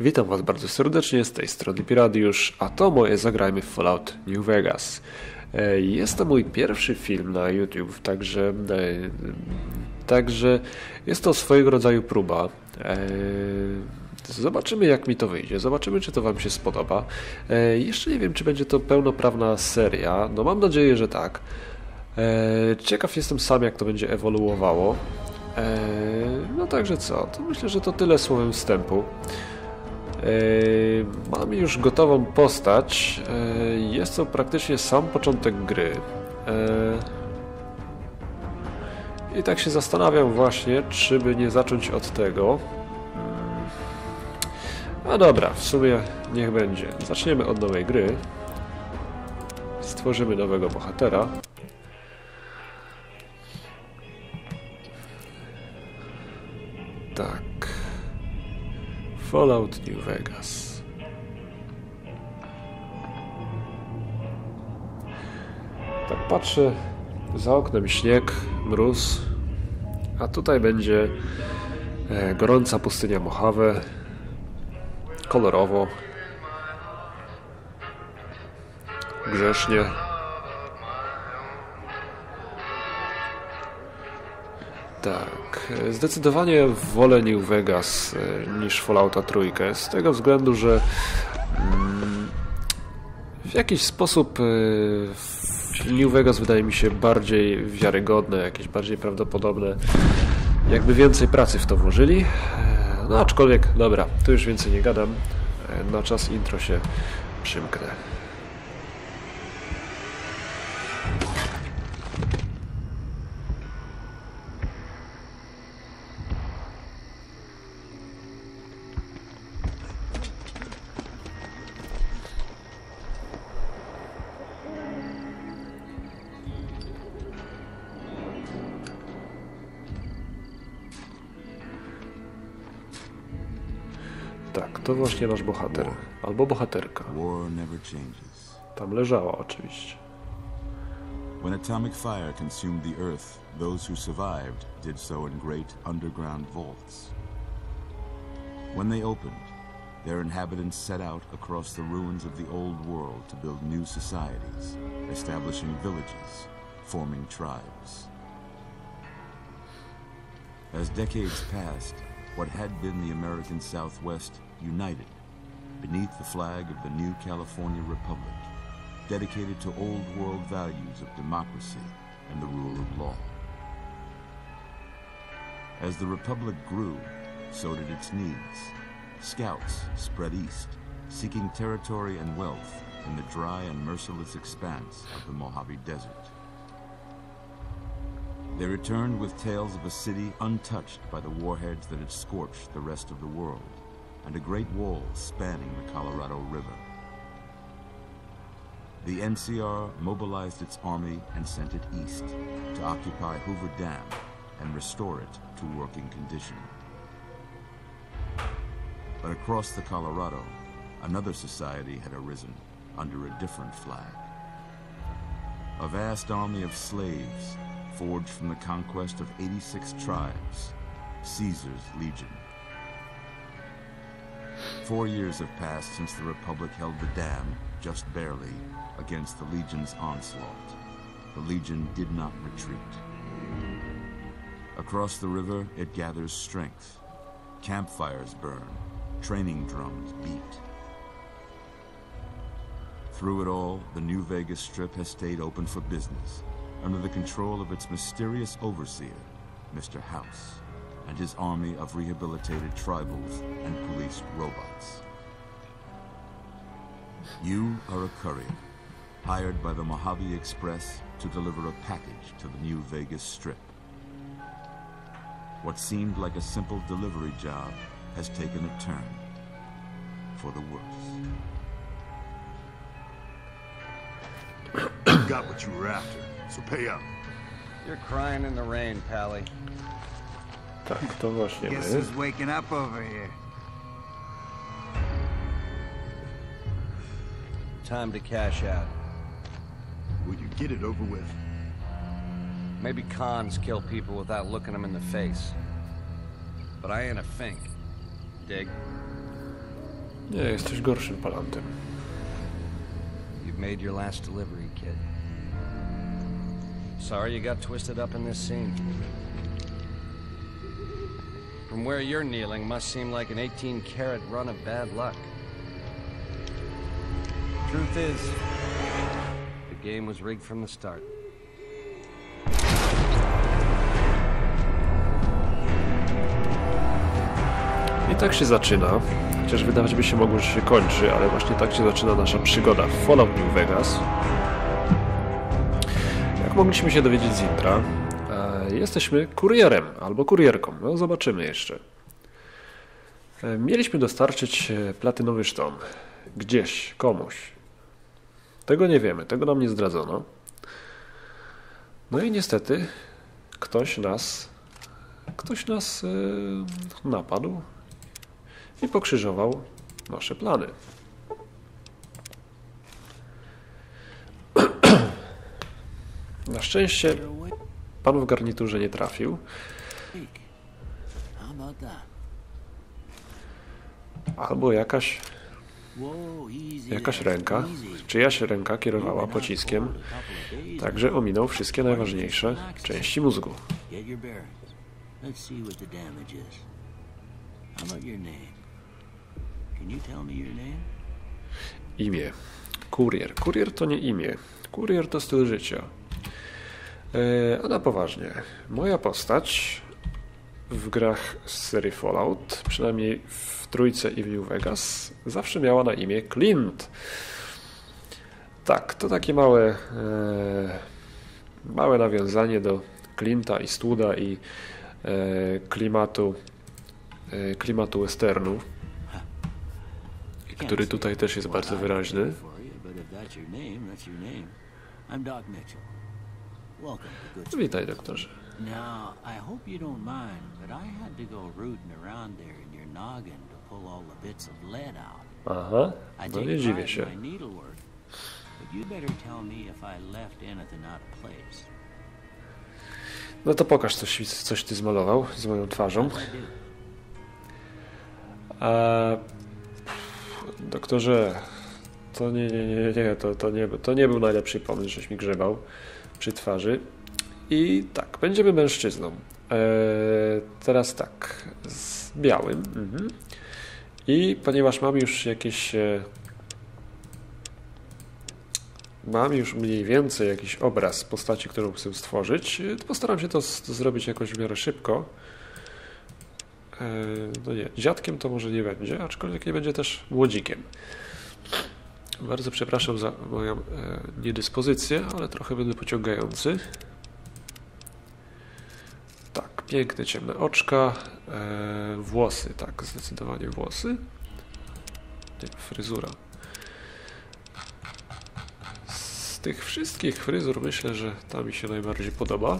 Witam Was bardzo serdecznie z tej strony Piradiusz, a to moje Zagrajmy w Fallout New Vegas. E, jest to mój pierwszy film na YouTube, także, e, także jest to swojego rodzaju próba. E, zobaczymy jak mi to wyjdzie, zobaczymy czy to Wam się spodoba. Jeszcze nie wiem czy będzie to pełnoprawna seria, no mam nadzieję, że tak. Ciekaw jestem sam jak to będzie ewoluowało. No także co, to myślę, że to tyle słowem wstępu. Mam już gotową postać. Jest to praktycznie sam początek gry. I tak się zastanawiam właśnie, czy by nie zacząć od tego. A dobra, w sumie niech będzie. Zaczniemy od nowej gry. Stworzymy nowego bohatera. Tak. Fallout New Vegas. Tak patrzę, za oknem śnieg, mróz, a tutaj będzie e, gorąca pustynia Mojave, kolorowo, grzecznie. Tak, zdecydowanie wolę New Vegas e, niż Fallouta trójkę, z tego względu, że mm, w jakiś sposób e, New Vegas wydaje mi się bardziej wiarygodne, jakieś bardziej prawdopodobne, jakby więcej pracy w to włożyli. E, no aczkolwiek, dobra, tu już więcej nie gadam, na czas intro się przymknę. Tak, to właśnie nasz bohater. Albo bohaterka. Tam leżała oczywiście. When atomic fire consumed the earth, those who survived did so in great underground vaults. When they opened, their inhabitants set out across the ruins of the old world to build new societies, establishing villages, forming tribes. As decades passed, what had been the American Southwest united beneath the flag of the new California Republic, dedicated to old world values of democracy and the rule of law. As the Republic grew, so did its needs. Scouts spread east, seeking territory and wealth in the dry and merciless expanse of the Mojave Desert. They returned with tales of a city untouched by the warheads that had scorched the rest of the world and a great wall spanning the Colorado River. The NCR mobilized its army and sent it east to occupy Hoover Dam and restore it to working condition. But across the Colorado, another society had arisen under a different flag. A vast army of slaves forged from the conquest of 86 tribes, Caesar's Legion. Four years have passed since the Republic held the dam, just barely, against the Legion's onslaught. The Legion did not retreat. Across the river, it gathers strength. Campfires burn, training drums beat. Through it all, the New Vegas Strip has stayed open for business, under the control of its mysterious overseer, Mr. House and his army of rehabilitated tribals and police robots. You are a courier, hired by the Mojave Express to deliver a package to the New Vegas Strip. What seemed like a simple delivery job has taken a turn for the worse. You got what you were after, so pay up. You're crying in the rain, Pally. Tak, to właśnie Guess my. who's waking up over here? Time to cash out. Will you get it over with? Maybe cons kill people without looking them in the face. But I ain't a fink. Dig? Nie, jesteś gorszym palantem. You've made your last delivery, kid. Sorry you got twisted up in this scene. From where you're kneeling must seem like an 18 karat run of bad luck. Truth is, the game was rigged from the start. I tak się zaczyna. Chociaż wydawać by się mogło, że się kończy, ale właśnie tak się zaczyna nasza przygoda w Fallout New Vegas. Jak mogliśmy się dowiedzieć z intra, jesteśmy kurierem albo kurierką. No zobaczymy jeszcze. E, Mieliśmy dostarczyć e, platynowy szton. Gdzieś, komuś. Tego nie wiemy, tego nam nie zdradzono. No i niestety ktoś nas ktoś nas e, napadł i pokrzyżował nasze plany. Na szczęście pan w garniturze nie trafił, albo jakaś, jakaś ręka, czyjaś ręka kierowała pociskiem, także ominął wszystkie najważniejsze części mózgu. Imię. Kurier. Kurier to nie imię. Kurier to styl życia. E, a na poważnie. Moja postać w grach z serii Fallout, przynajmniej w trójce i w New Vegas, zawsze miała na imię Clint. Tak, to takie małe, e, małe nawiązanie do Clint'a i Studa i e, klimatu, e, klimatu westernu, który tutaj też jest bardzo wyraźny. I'm Doc Mitchell. Witaj, doktorze. Now, I hope you don't mind, but I had to go rooting around there in your noggin to pull all the bits of lead out. Aha, no nie dziwię się. my needlework, but you better tell me if I left anything out of place. No to pokaż coś, coś ty zmalował z moją twarzą. A... Doktorze, to nie, nie, nie, nie, to, to, nie, to nie był najlepszy pomysł, żeś mi grzebał przy twarzy. I tak, będziemy mężczyzną. Eee, teraz tak, z białym. Mhm. I ponieważ mam już jakieś... E, mam już mniej więcej jakiś obraz postaci, którą chcę stworzyć, e, to postaram się to z- zrobić jakoś w miarę szybko. E, No nie, dziadkiem to może nie będzie, aczkolwiek nie będzie też młodzikiem. Bardzo przepraszam za moją e, niedyspozycję, ale trochę będę pociągający. Tak, piękne ciemne oczka, e, włosy, tak, zdecydowanie włosy. Nie, fryzura. Z tych wszystkich fryzur myślę, że ta mi się najbardziej podoba.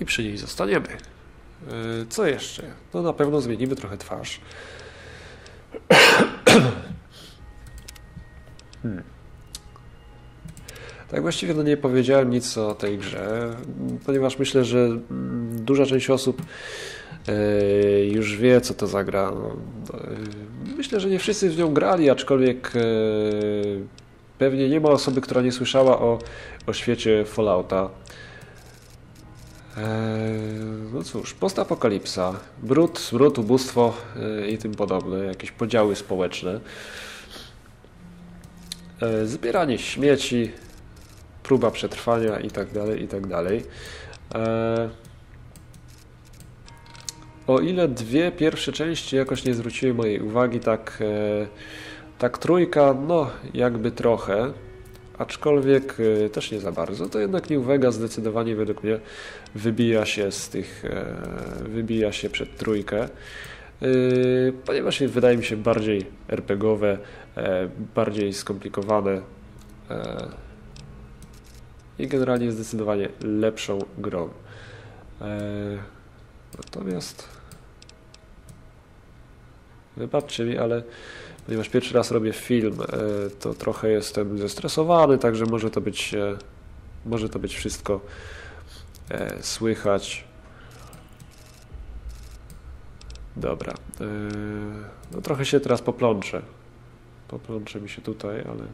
I przy niej zostaniemy. E, Co jeszcze? No na pewno zmienimy trochę twarz. Hmm. Tak właściwie no nie powiedziałem nic o tej grze, ponieważ myślę, że mm, duża część osób e, już wie, co to za gra. No, e, Myślę, że nie wszyscy w nią grali, aczkolwiek e, pewnie nie ma osoby, która nie słyszała o, o świecie Fallouta. No cóż, postapokalipsa, brud, smród, ubóstwo i tym podobne, jakieś podziały społeczne, zbieranie śmieci, próba przetrwania i tak dalej, i tak dalej. E, O ile dwie pierwsze części jakoś nie zwróciły mojej uwagi, tak, e, tak trójka, no jakby trochę, aczkolwiek e, też nie za bardzo, to jednak New Vegas zdecydowanie według mnie wybija się z tych, e, wybija się przed trójkę, e, ponieważ wydaje mi się bardziej RPGowe, e, bardziej skomplikowane e, i generalnie zdecydowanie lepszą grą. E, Natomiast wybaczcie mi, ale ponieważ pierwszy raz robię film, to trochę jestem zestresowany, także może to być, może to być wszystko słychać. Dobra. e, No trochę się teraz poplączę. Poplączę mi się tutaj, ale